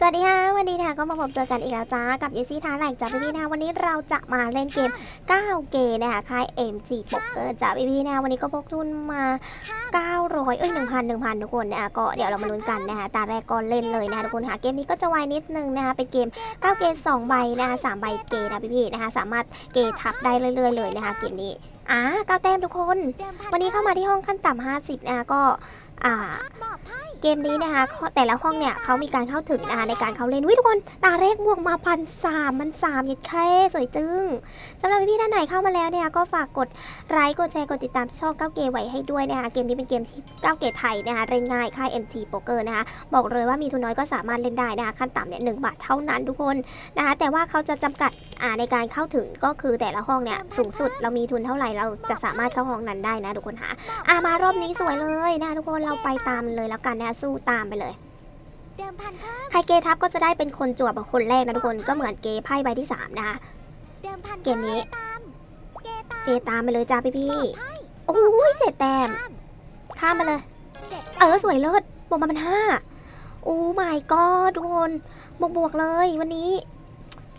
สวัสดีค่ะวันนี้นะคะก็มาพบเจอกันอีกแล้วจ้ากับยูซี่ท้าแหลกจ้าพี่พี่นะวันนี้เราจะมาเล่นเกม9เกมนะคะค่าย MG p o k e r จ้าพี่พี่นะวันนี้ก็พกทุนมา 900 เอ้ย 1,000 1,000 ทุกคนนะคะก็เดี๋ยวเรามาลุ้นกันนะคะตาแรกก็เล่นเลยนะคะทุกคนหาเกมนี้ก็จะไวนิดนึงนะคะเป็นเกม 9 เกม2ใบนะคะ3ใบเกมนะพี่พี่นะคะสามารถเกทับได้เรื่อยๆเลยนะคะเกมนี้อ่า9แต้มทุกคน วันนี้เข้ามาที่ห้องขั้นต่ำ50นะคะก็อ่า เกมนี้นะคะแต่ละห้องเนี่ยเขามีการเข้าถึงนะคะในการเข้าเล่นวิทุกคนตาแรกบวกมาพันสามมันสามยัดแค่สวยจึงสำหรับพี่ๆท่านไหนเข้ามาแล้วเนี่ยก็ฝากกดไลค์กดแชร์กดติดตามช่องเก้าเกไว้ให้ด้วยนะคะเกมนี้เป็นเกมที่เก้าเกไทยนะคะเล่นง่ายค่าย MT Poker นะคะบอกเลยว่ามีทุนน้อยก็สามารถเล่นได้นะคะขั้นต่ำเนี่ยหนึ่งบาทเท่านั้นทุกคนนะคะแต่ว่าเขาจะจำกัดในการเข้าถึงก็คือแต่ละห้องเนี่ยสูงสุดเรามีทุนเท่าไหร่เราจะสามารถเข้าห้องนั้นได้นะทุกคนหาอะมารอบนี้สวยเลยนะทุกคนเราไปตามเลยแล้วกันนะสู้ตามไปเลยเดิมพันเพิ่มใครเกทับก็จะได้เป็นคนจั่วแบบคนแรกนะทุกคนก็เหมือนเกไพ่ใบที่3นะคะเดิมพันเกมนี้ตามเกตามเกตามไปเลยจ้าพี่พี่ไพ่ๆโอ้ยเจ็ดแต้มข้ามข้ามไปเลยเจ็ดเออสวยเลิศบวกมาเป็นห้าโอ้ my god ทุกคนบวกบวกๆเลยวันนี้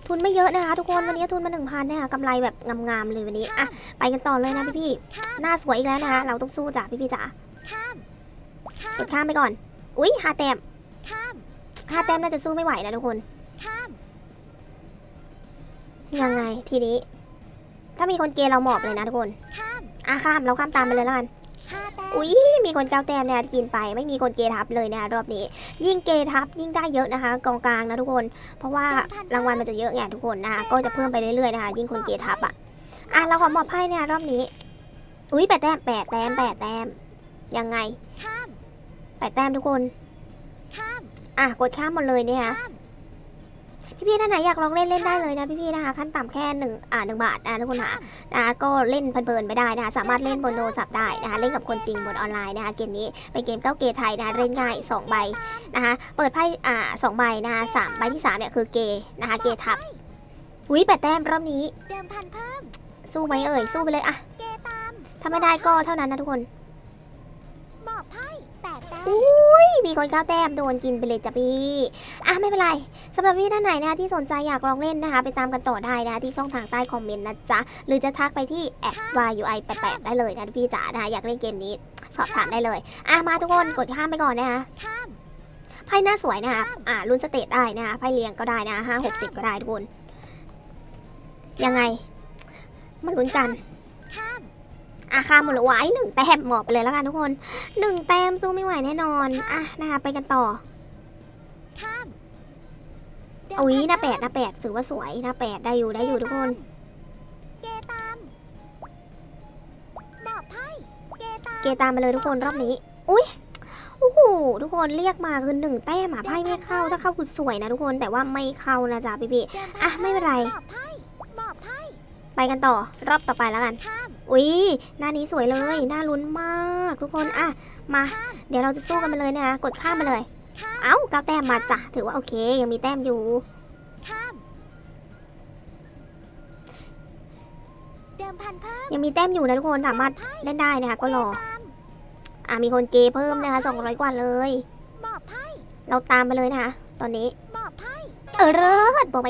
ทุนไม่เยอะนะคะทุกคนวันนี้ทุนมาหนึ่งพันนะคะกำไรแบบงามๆเลยวันนี้อะไปกันต่อเลยนะพี่พี่ข้ามๆหน้าสวยอีกแล้วนะคะเราต้องสู้จ้ะพี่พี่ๆจ๋าข้ามข้า กมดข้ามไปก่อน อุ้ยห้าแต้มข้ามห้าแต้มน่าจะสู้ไม่ไหวนะทุกคน ข้าม ยังไงทีนี้ ถ้ามีคนเกย์เราหมอบเลยนะทุกคน ข้ามอะข้ามเราข้ามตามไปเลยแล้วกันห้าแต้มอุ้ยมีคนเก้าแต้มเนี่ยกินไป ไม่มีคนเกย์ทับเลยนะคะรอบนี้ ยิ่งเกย์ทับยิ่งได้เยอะนะคะ กองกลางนะทุกคน เพราะว่ารางวัลมันจะเยอะไงทุกคนนะคะก็จะเพิ่มไปเรื่อยๆนะคะยิ่งคนเกย์ทับอะอะเราขอมอบไพ่เนี่ยรอบนี้ อุ้ยแปดแต้มแปดแต้มแปดแต้มยังไงข้าม แปดแต้มทุกคน ข้ามอะกดข้ามหมดเลยเนี่ยค่ะข้ามพี่ๆท่านไหนอยากลองเล่นเล่นได้เลยนะพี่ๆนะคะขั้นต่ำแค่หนึ่งอ่าหนึ่งบาทนะทุกคนค่ะนะคะก็เล่นเพลินๆไปได้นะคะสามารถเล่นบนโทรศัพท์ได้นะคะเล่นกับคนจริงบนออนไลน์นะคะเกมนี้เป็นเกมเก้าเกย์ไทยนะคะเล่นง่าย2ใบนะคะเปิดไพ่อ่าสองใบนะคะสามใบที่สามเนี่ยคือเกย์นะคะเกย์ทับอุ้ยแปดแต้มรอบนี้ เดิมพันเพิ่มสู้ไหมเอ่ยสู้ไปเลยอะเกตามถ้าไม่ได้ก็เท่านั้นนะทุกคน มอบไพ่แปดแต้มอุ้ยมีคนเก้าแต้มโดนกินไปเลยจ้ะพี่อะไม่เป็นไรสำหรับพี่ท่านไหนนะคะที่สนใจอยากลองเล่นนะคะ ไปตามกันต่อได้นะคะที่ช่องทางใต้คอมเมนต์นะจ๊ะ หรือจะทักไปที่ @yui88 ได้เลยนะพี่จ๋านะอยากเล่นเกมนี้สอบถามได้เลยอะมาทุกคนกดข้ามไปก่อนนะคะข้ามไพ่หน้าสวยนะคะอ่ารุ่นสเตตได้นะคะไพ่เรียงก็ได้นะห้าหกสิบก็ได้ทุกคนยังไงมาลุ้นกัน อะข้ามหมดเลยไว้หนึ่งแต้มหมอบไปเลยแล้วกันทุกคนหนึ่งแต้มสู้ไม่ไหวแน่นอนอะนะคะไปกันต่อข้ามเดิมอุ้ยพัหน้าแปดหน้าแปดถือว่าสวยหน้าแปดได้อยู่ได้อยู่ทุกคนเกตามมอบไพ่เกตามเกตามมาเลยทุกคนรอบนี้ อุ้ยโอ้โหทุกคนเรียกมาคือหนึ่งแต้มอะไพ่ไม่เข้าถ้าเข้าคือสวยนะทุกคนแต่ว่าไม่เข้านะจ๊ะพี่พี่เดิมพันอะไม่เป็นไรมอบไพ่มอบไพ่ๆไปกันต่อรอบต่อไปแล้วกันข้าม อุ้ยหน้านี้สวยเลยน่าลุ้นมากทุกคนอะมาข้ามเดี๋ยวเราจะสู้กันไปเลยนะคะกดข้ามมาเลยข้ามเอ้าเก้าแต้มมาจ้ะถือว่าโอเค ยังมีแต้มอยู่ข้ามเดิมพันเพิ่มยังมีแต้มอยู่นะทุกคนสามารถเล่นได้นะคะก็รอตามอะมีคนเกย์เพิ่มนะคะ200กว่าเลยมอบไพ่เราตามไปเลยนะคะตอนนี้มอบไพ่ เออเลิศบอกไป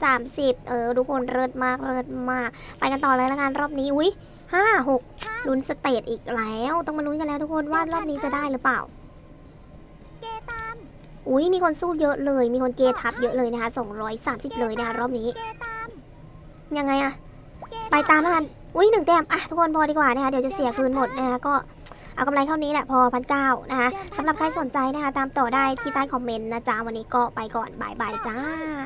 430 เออ ทุกคนเลิศมากเลิศมาก ไปกันต่อเลยละกันรอบนี้ อุ้ยห้าหกลุ้นสเตจอีกแล้ว ต้องมาลุ้นกันแล้วทุกคนว่ารอบนี้จะได้หรือเปล่าเกตามอุ้ยมีคนสู้เยอะเลย มีคนเกย์ทับเยอะเลยนะคะ 230 เลยนะคะรอบนี้เกตามยังไงอะเกไปตามแล้วกัน อุ้ยหนึ่งแต้ม อะ ทุกคนพอดีกว่านะคะ เดี๋ยวจะเสียคืนหมดนะคะก็ เอากำไรเท่านี้แหละพอพันเก้านะคะสำหรับใครสนใจนะคะ ตามต่อได้ที่ใต้คอมเมนต์นะจ๊ะ วันนี้ก็ไปก่อนบายบายจ้า